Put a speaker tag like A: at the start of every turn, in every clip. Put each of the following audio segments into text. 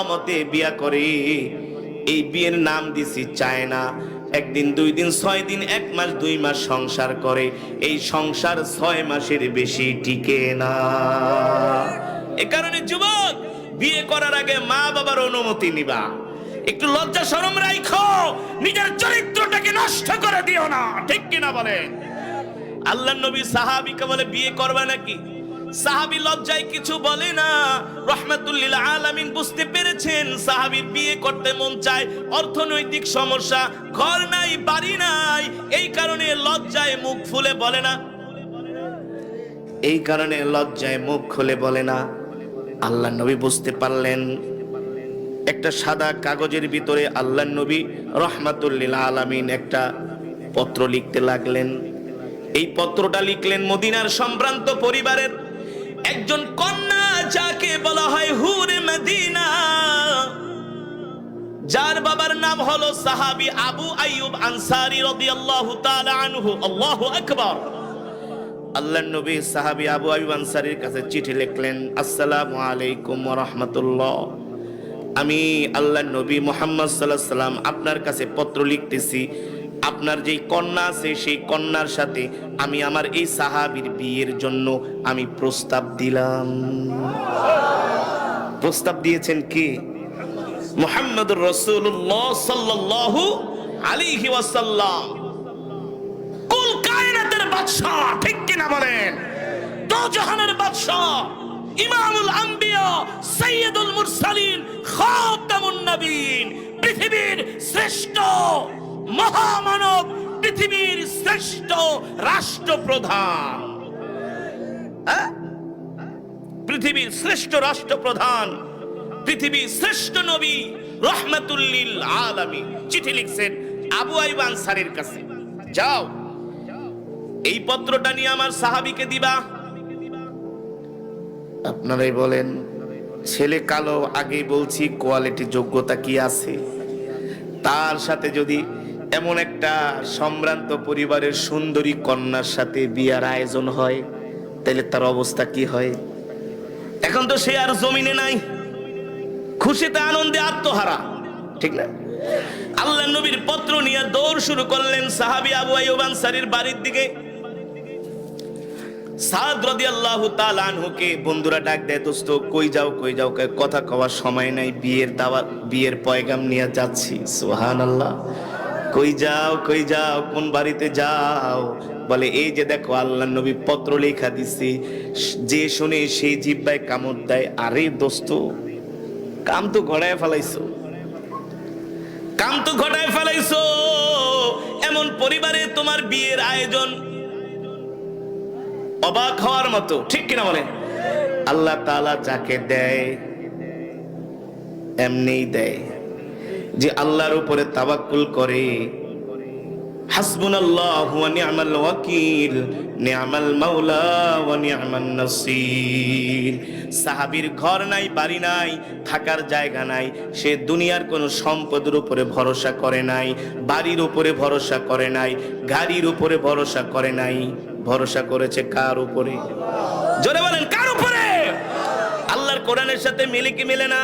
A: মতে বিয়া করে। এই বিয়ের নাম দিছি চায়না। একদিন, দুই দিন, ছয় দিন, এক মাস, দুই মাস সংসার করে। এই সংসার ছয় মাসের বেশি টিকে না। এ কারণে যুবক, বিয়ে করার আগে মা বাবার অনুমতি নিবা। একটু লজ্জা শরম রাখো নিজের চরিত্রটাকে নষ্ট করে দিও না। ঠিক কিনা বলে আল্লাহ নবী সাহাবিকে বলে, বিয়ে করবে নাকি? সাহাবি লজ্জায় কিছু বলে না। রহমাতুল্লিল আলামিন বুঝতে পেরেছেন, সাহাবির বিয়ে করতে মন চায় অর্থনৈতিক সমস্যা, ঘর নাই, বাড়ি নাই, এই কারণে লজ্জায় মুখ ফুলে বলে না। এই কারণে লজ্জায় মুখ খুলে বলে না। আল্লাহ নবী বুঝতে পারলেন, একটা সাদা কাগজের ভিতরে আল্লাহ নবী রহমাতুল্লিল আলামিন একটা পত্র লিখতে লাগলেন। এই পত্রটা লিখলেন মদিনার সম্ভ্রান্ত পরিবারের একজন কন্যা যাকে বলা হয় হুরে মদিনা, যার বাবার নাম হলো সাহাবী আবু আইয়ুব আনসারী রাদিয়াল্লাহু তাআলা আনহু। আল্লাহু আকবার। আল্লাহর নবী সাহাবী আবু আইয়ুব আনসারীর কাছে চিঠি লিখলেন, আসসালামু আলাইকুম রাহমাতুল্লাহ। আমি আল্লাহর নবী মুহাম্মদ আলাইহি সাল্লাম আপনার কাছে পত্র লিখতেছি। আপনার যেই কন্যা আছে, সেই কন্যার সাথে আমি আমার এই সাহাবীর বিয়ের জন্য আমি প্রস্তাব দিলাম। প্রস্তাব দিয়েছেন কে? মুহাম্মদুর রাসূলুল্লাহ সাল্লাল্লাহু আলাইহি ওয়াসাল্লাম। কুল কায়নাতের বাদশা ঠিক কিনা বলেন? দো জাহানের বাদশা ইমামুল আম্বিয়া, সাইয়্যিদুল মুরসালিন, খাতামুন নবীন, পৃথিবীর শ্রেষ্ঠ মহামানব পৃথিবীর শ্রেষ্ঠ রাষ্ট্রপ্রধান। হ্যাঁ? পৃথিবীর শ্রেষ্ঠ রাষ্ট্রপ্রধান, পৃথিবীর শ্রেষ্ঠ নবী রহমাতুল্লিল আলামিন। চিঠি লিখছেন আবু আইব আনসারীর কাছে। যাও, এই পত্রটা নিয়ে আমার সাহাবিকে দিবা। আপনারাই বলেন, ছেলে কালো আগে বলছি কোয়ালিটি যোগ্যতা কি আছে? তার সাথে যদি এমন একটা সম্ভ্রান্ত পরিবারের সুন্দরী কন্যার সাথে বিয়ার আয়োজন হয়। তাহলে তার অবস্থা কি হয়? এখন তো সে আর জমিনে নাই। খুশিতে আনন্দে আত্মহারা। ঠিক না? আল্লাহ নবীর পত্র নিয়ে দৌড় শুরু করলেন সাহাবি আবু আইয়ুব আনসারীর বাড়ির দিকে। সাদ তাআলা আনহুকে বন্ধুরা ডাক দেয়, দোস্ত, কই যাও কই যাও? কথা কওয়ার সময় নাই, বিয়ের দাওয়াত বিয়ের পয়গাম নিয়ে যাচ্ছি। সুবহানাল্লাহ। কই যাও কই যাও, কোন বাড়িতে যাও? বলে, এই যে দেখো, আল্লাহ নবী পত্র লেখা দিছে। যে শুনে সেই জিব্বায় কামড় দেয়। আরে দোস্ত, কাম তো ঘোড়ায় ফেলাইছো। কাম তো ঘটায় ফেলাইছো। এমন পরিবারে তোমার বিয়ের আয়োজন অবাক হওয়ার মতো। ঠিক কিনা বলেন? আল্লাহ তাআলা যাকে দেয়, এমনিই দেয়। যে আল্লাহর উপরে তাবাক্কুল করে। ওয়াকিল মাওলা সাহাবীর ঘর নাই, বাড়ি নাই, থাকার জায়গা নাই, সে দুনিয়ার কোনো সম্পদের উপরে ভরসা করে নাই, বাড়ির উপরে ভরসা করে নাই, গাড়ির উপরে ভরসা করে নাই। ভরসা করেছে কার উপরে? জোরে বলেন, কার উপরে? আল্লাহর কোরআনের সাথে মিলে কি মিলে না?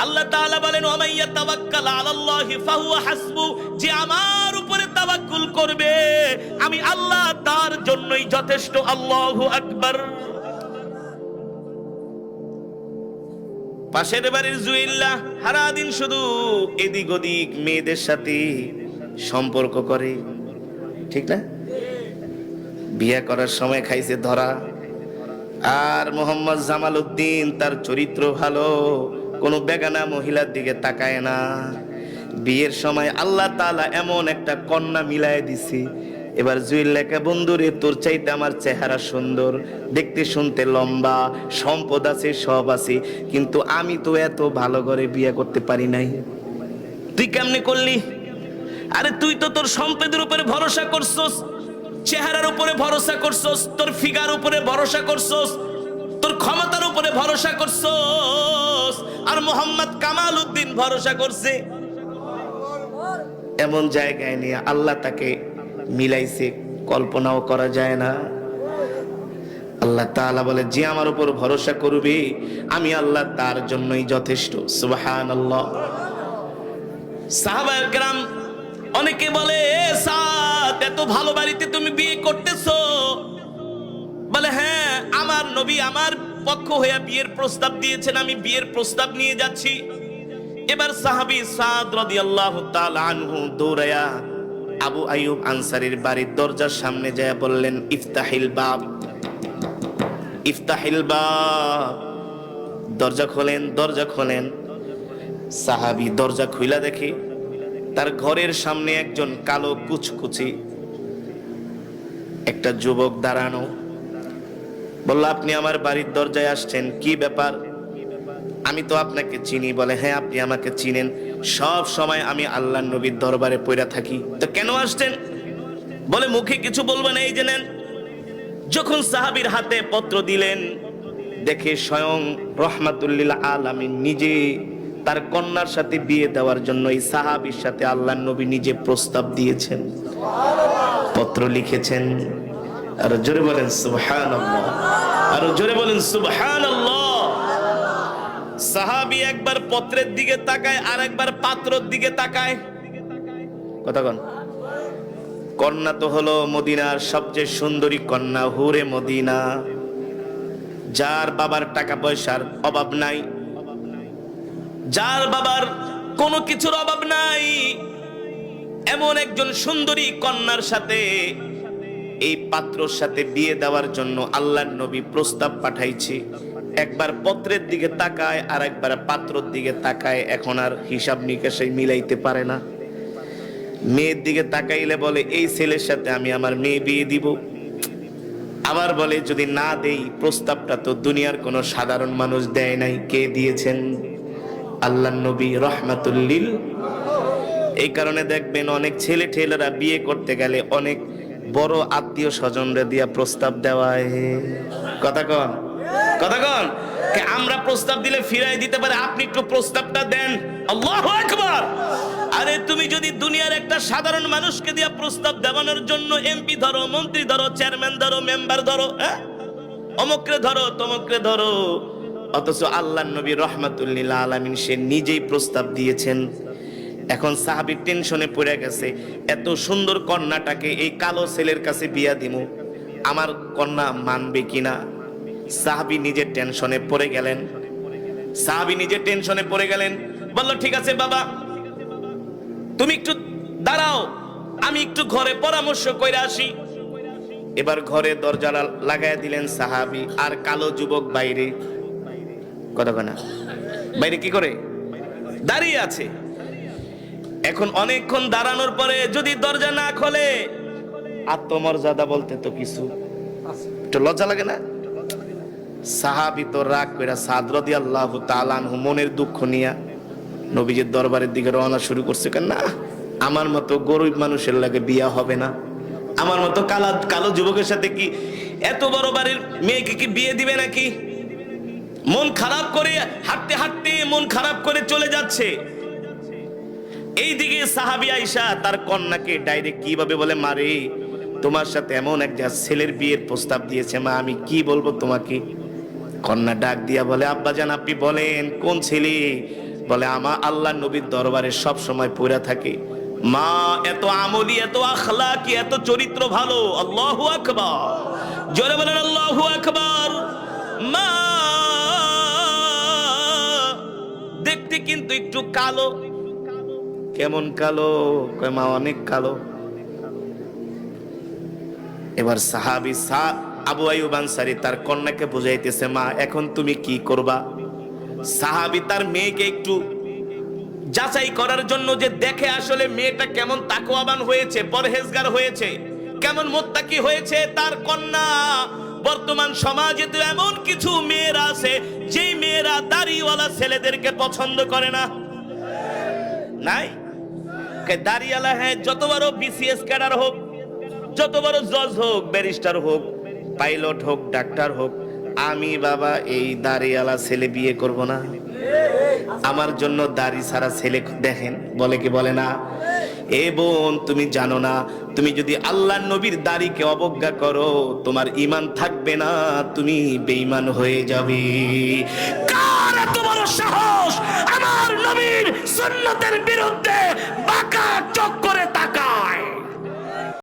A: আল্লাহ তাআলা বলেন ওমাইয়া তাওয়াক্কাল আলাল্লাহি ফাহুয়া হাসবু যে আমার উপরে তাওয়াক্কুল করবে, আমি আল্লাহ তার জন্যই যথেষ্ট, আল্লাহু আকবার। পাশের বাড়ির জুইল্লা সারাদিন শুধু এদিক ওদিক মেয়েদের সাথে সম্পর্ক করে। ঠিক না? বিয়ে করার সময় খাইছে ধরা। আর মোহাম্মদ জামাল উদ্দিন তার চরিত্র ভালো। কোনো বেগানা মহিলার দিকে তাকায় না। বিয়ের সময় আল্লাহ তাআলা এমন একটা কন্যা মিলায় দিছি। এবার জুইল্লাকে বন্ধুরে তোর চাইতে আমার চেহারা সুন্দর, দেখতে শুনতে লম্বা, সম্পদ আছে, সব আছে, কিন্তু আমি তো এত ভালো করে বিয়ে করতে পারি নাই। তুই কেমনে করলি? আরে তুই তো তোর সম্পদের উপরে ভরসা করছস, চেহারার উপরে ভরসা করছস, তোর ফিগার উপরে ভরসা করছস, তোর ক্ষমতার উপরে ভরসা করছস। মোহাম্মদ কামাল উদ্দিন ভরসা করছে। এমন জায়গায় নিয়ে আল্লাহ তাকে মিলাইছে, কল্পনাও করা যায় না। আল্লাহ তাআলা বলে, যে আমার উপর ভরসা করবে, আমি আল্লাহ তার জন্যই যথেষ্ট। সুবহানাল্লাহ। সাহাবা একরাম অনেকে বলে, "এ এত ভালো বাড়িতে তুমি বিয়ে করতেছো। আমার নবী আমার পক্ষ হয়ে বিয়ের প্রস্তাব দিয়েছেন, আমি বিয়ের প্রস্তাব নিয়ে যাচ্ছি। এবার সাহাবী সাদ রাদিয়াল্লাহু তাআলা আনহু দৌড়ায়া আবু আইয়ুব আনসারীর বাড়ির দরজার সামনে যায় বললেন, ইফতাহিল বাব ইফতাহিল বাব। দরজা খোলেন দরজা খোলেন। সাহাবি দরজা খুইলা দেখে তার ঘরের সামনে একজন কালো কুচকুচি একটা যুবক দাঁড়ানো বলল, আপনি আমার বাড়ির দরজায় আসছেন, কি ব্যাপার? আমি তো আপনাকে চিনি, বলে হ্যাঁ আপনি আমাকে চিনেন। সব সময় আমি আল্লাহ নবীর দরবারে পড়া থাকি। তো কেন আসছেন? বলে, মুখে কিছু বলবেন এই যে নেন। যখন সাহাবীর হাতে পত্র দিলেন, দেখে স্বয়ং রহমাতুল্লিল আলামিন নিজে তার কন্যার সাথে বিয়ে দেওয়ার জন্য এই সাহাবীর সাথে আল্লাহ নবী নিজে প্রস্তাব দিয়েছেন। পত্র লিখেছেন আর জোরে বলেন সুবহানাল্লাহ। আর জোরে বলেন সুবহানাল্লাহ। সাহাবি একবার পত্রের দিকে তাকায় আর একবার পাত্রর দিকে তাকায়। কথা কন। কন্যা তো হলো মদিনার সবচেয়ে সুন্দরী কন্যা, হুরে মদিনা। যার বাবার টাকা পয়সার অভাব নাই। যার বাবার কোনো কিছুর অভাব নাই। এমন একজন সুন্দরী কন্যার সাথে এই পাত্রর সাথে বিয়ে দেওয়ার জন্য আল্লাহর নবী প্রস্তাব পাঠাইছে। একবার পত্রের দিকে তাকায় আর একবার পাত্রর দিকে তাকায়, এখন আর হিসাব নিকাশে মিলাইতে পারে না। মেয়ের দিকে তাকাইলে বলে, এই ছেলের সাথে আমি আমার মেয়ে বিয়ে দিব। আবার বলে, যদি না দেই, প্রস্তাবটা তো দুনিয়ার কোনো সাধারণ মানুষ দেয় নাই। কে দিয়েছেন? আল্লাহ নবী রহমাতুল্লিল এই কারণে দেখবেন অনেক ছেলে ঠেলেরা বিয়ে করতে গেলে অনেক বড় আত্মীয় স্বজনরা দিয়া প্রস্তাব দেওয়ায়। কথা কন। কথা কন। আমরা প্রস্তাব দিলে ফিরাই দিতে পারে, আপনি একটু প্রস্তাবটা দেন। আল্লাহু আকবার। আরে তুমি যদি দুনিয়ার একটা সাধারণ মানুষকে দিয়া প্রস্তাব দেওয়ানোর জন্য এমপি ধরো, মন্ত্রী ধরো চেয়ারম্যান ধরো মেম্বার ধরো হ্যাঁ? অমুকরে ধরো, তমুকরে ধরো। অথচ আল্লাহ নবী রহমাতুল্লিল আলামিন সে নিজেই প্রস্তাব দিয়েছেন। এখন সাহাবি টেনশনে পড়ে গেছে, এত সুন্দর কন্যাটাকে এই কালো ছেলের কাছে বিয়া দিমু, আমার কন্যা মানবে কিনা? সাহাবি নিজের টেনশনে পড়ে গেলেন। সাহাবি নিজের টেনশনে পড়ে গেলেন, বলল, ঠিক আছে বাবা, তুমি একটু দাঁড়াও, আমি একটু ঘরে পরামর্শ করে আসি। এবার ঘরে দরজা লাগাই দিলেন সাহাবি আর কালো যুবক বাইরে। কথা কয় না? বাইরে কি করে? দাঁড়িয়ে আছে। এখন অনেকক্ষণ দাঁড়ানোর পরে যদি দরজা না খোলে, আত্মমর্যাদা বলতে তো কিছু। একটু লজ্জা লাগে না? সাহাবি তো রাগ করে সাদরদি আল্লাহ তালানহু মনের দুঃখ নিয়া নবীজির দরবারের দিকে রওনা শুরু করছে কেন? না, আমার মতো গরিব মানুষের লাগে বিয়া হবে না। আমার মতো কালা, কালো যুবকের সাথে কি এত বড় বাড়ির মেয়েকে কি বিয়ে দিবে নাকি? মন খারাপ করে হাঁটতে হাঁটতে মন খারাপ করে চলে যাচ্ছে। এইদিকে সাহাবি আইসা তার কন্যাকে ডাইরেক্ট কীভাবে বলে মারে তোমার সাথে এমন একটা ছেলের বিয়ের প্রস্তাব দিয়েছে, মা, আমি কি বলব তোমাকে? কন্যা ডাক দিয়া বলে, আব্বা আব্বাজান আপনি বলেন, কোন ছেলে? বলে আমা আল্লাহ নবীর দরবারে সব সময় পড়া থাকে। মা, এত আমলি, এত আখলাকি, এত চরিত্র ভালো, আল্লাহু আকবার। জোরে বলেন, আল্লাহু আকবার। মা, দেখতে কিন্তু একটু কালো কেমন কালো? কয়, মা, অনেক কালো। এবার সাহাবি সা আবু আইয়ুব আনসারী তার কন্যাকে বুঝাইতেছে, মা, এখন তুমি কি করবা? সাহাবি তার মেয়েকে একটু যাচাই করার জন্য যে দেখে আসলে মেয়েটা কেমন তাকওয়াবান হয়েছে, পরহেজগার হয়েছে, কেমন মোত্তাকি হয়েছে, তার কন্যা বর্তমান সমাজে তো এমন কিছু মেয়েরা আছে, যেই মেয়েরা দাড়িওয়ালা ছেলেদেরকে পছন্দ করে না। নাই? কে দাড়িওয়ালা হ্যাঁ যত বড় বিসিএস ক্যাডার হোক, যত বড় জজ হোক ব্যারিস্টার হোক পাইলট হোক ডাক্তার হোক, আমি বাবা এই দাড়িওয়ালা ছেলে বিয়ে করব না। আমার জন্য দাড়ি ছাড়া ছেলে দেখেন, বলে কি বলে না? এ বোন, তুমি জানো না, তুমি যদি আল্লাহ নবীর দাড়িকে অবজ্ঞা করো, তোমার ইমান থাকবে না, তুমি বেঈমান হয়ে যাবে। এত বড় সাহস? আমার নবীর সুন্নতের বিরুদ্ধে বাঁকা চোখ করে